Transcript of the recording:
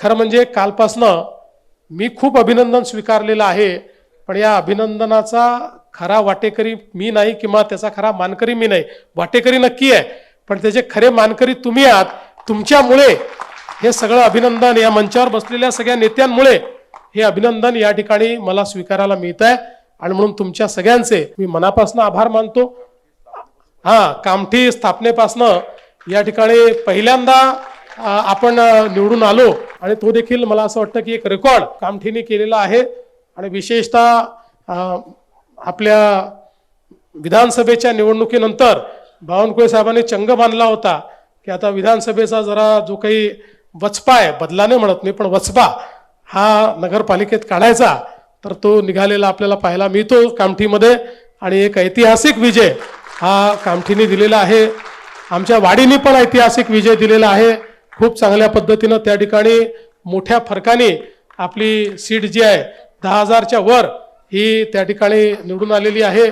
खरं म्हणजे कालपासनं मी खूप अभिनंदन स्वीकारलेलं आहे पण या अभिनंदनाचा खरा वाटेकरी मी नाही किंवा त्याचा खरा मानकरी मी नाही. वाटेकरी नक्की आहे पण त्याचे खरे मानकरी तुम्ही आहात तुमच्यामुळे हे सगळं अभिनंदन या मंचावर बसलेल्या सगळ्या नेत्यांमुळे हे अभिनंदन या ठिकाणी मला स्वीकारायला मिळत आहे आणि म्हणून तुमच्या सगळ्यांचे मी मनापासून आभार मानतो. हा कामठी स्थापनेपासनं या ठिकाणी पहिल्यांदा आपण निवडून आलो. आणि तो देखील मला असं वाटतं की एक रेकॉर्ड कामठीने केलेला आहे. आणि विशेषतः आपल्या विधानसभेच्या निवडणुकीनंतर बावनकुळे साहेबांनी चंग बांधला होता. की आता विधानसभेचा जरा जो काही वचपा आहे बदलाने म्हणत मी पण वचपा हा नगरपालिकेत काढायचा तर तो निघालेला आपल्याला पाहायला मिळतो कामठीमध्ये. आणि एक ऐतिहासिक विजय हा कामठीने दिलेला आहे. आमच्या वाडीने पण ऐतिहासिक विजय दिलेला आहे. खूप चांगल्या पद्धतीनं त्या ठिकाणी मोठ्या फरकाने आपली सीट जी आहे दहा हजारच्या वर ही त्या ठिकाणी निवडून आलेली आहे.